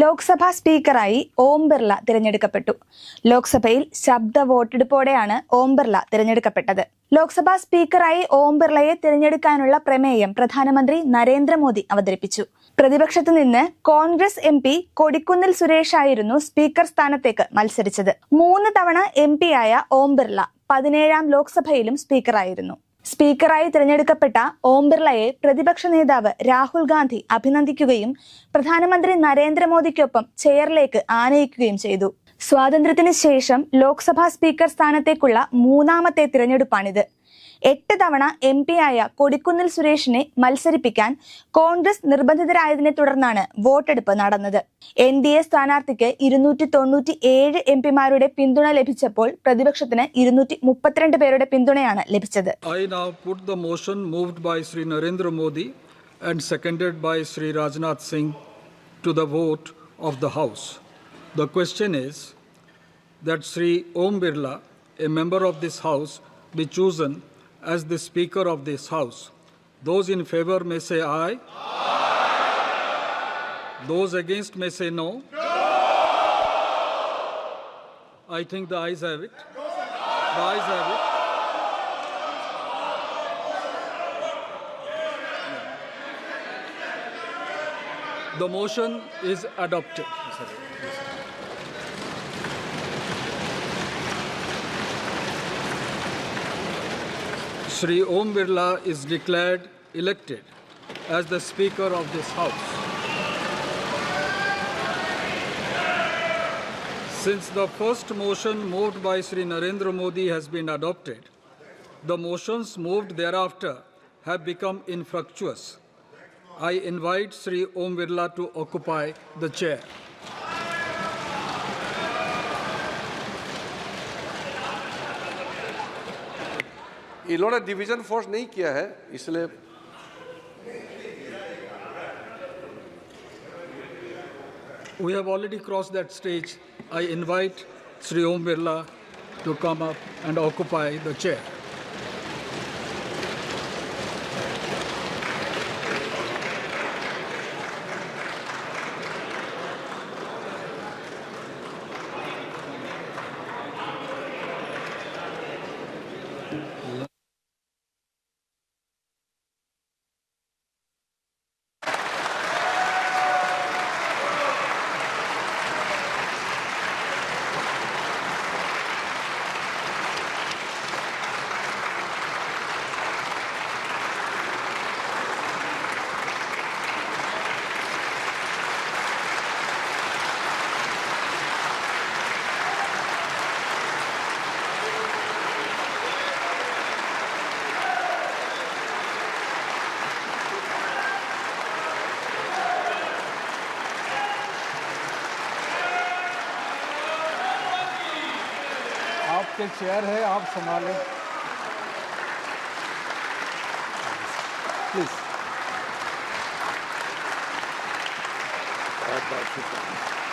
ലോക്സഭാ സ്പീക്കറായി ഓം ബിർള തിരഞ്ഞെടുക്കപ്പെട്ടു. ലോക്സഭയിൽ ശബ്ദ വോട്ടെടുപ്പോടെയാണ് ഓം ബിർള തിരഞ്ഞെടുക്കപ്പെട്ടത്. ലോക്സഭാ സ്പീക്കറായി ഓം ബിർളയെ തിരഞ്ഞെടുക്കാനുള്ള പ്രമേയം പ്രധാനമന്ത്രി നരേന്ദ്രമോദി അവതരിപ്പിച്ചു. പ്രതിപക്ഷത്തു നിന്ന് കോൺഗ്രസ് എം പി കൊടിക്കുന്നിൽ സുരേഷ് ആയിരുന്നു സ്പീക്കർ സ്ഥാനത്തേക്ക് മത്സരിച്ചത്. മൂന്ന് തവണ എം ആയ ഓം ബിർള പതിനേഴാം ലോക്സഭയിലും സ്പീക്കറായിരുന്നു. സ്പീക്കറായി തിരഞ്ഞെടുക്കപ്പെട്ട ഓം ബിർളയെ പ്രതിപക്ഷ നേതാവ് രാഹുൽ ഗാന്ധി അഭിനന്ദിക്കുകയും പ്രധാനമന്ത്രി നരേന്ദ്രമോദിക്കൊപ്പം ചെയറിലേക്ക് ആനയിക്കുകയും ചെയ്തു. സ്വാതന്ത്ര്യത്തിന് ശേഷം ലോക്സഭാ സ്പീക്കർ സ്ഥാനത്തേക്കുള്ള മൂന്നാമത്തെ തിരഞ്ഞെടുപ്പാണിത്. എട്ട് തവണ എം ആയ കൊടിക്കുന്നിൽ സുരേഷിനെ മത്സരിപ്പിക്കാൻ കോൺഗ്രസ് നിർബന്ധിതരായതിനെ തുടർന്നാണ് വോട്ടെടുപ്പ് നടന്നത്. എൻ ഡി എ സ്ഥാനാർത്ഥിക്ക് ഇരുന്നൂറ്റി തൊണ്ണൂറ്റി ഏഴ് എം പിമാരുടെ പിന്തുണ ലഭിച്ചപ്പോൾ പ്രതിപക്ഷത്തിന് ഇരുന്നൂറ്റി മുപ്പത്തിരണ്ട് പേരുടെ പിന്തുണയാണ് ലഭിച്ചത്. I now put the motion moved by Shri Narendra Modi and seconded by Shri Rajnath Singh to the vote of the house the question is that Shri Om Birla a member of this house be chosen as the Speaker of this House. Those in favor may say aye. Those against may say no. I think the ayes have it. The ayes have it. The motion is adopted. Sri Om Birla is declared elected as the Speaker of this House. Since the first motion moved by Sri Narendra Modi has been adopted, the motions moved thereafter have become infructuous. I invite Sri Om Birla to occupy the chair. इन्होंने division force नहीं किया है, इसलिए we have already cross that stage I invite Shri Om Birla to come up and occupy the chair आपके chair है आप संभालें। Please बहुत बहुत शुक्रिया।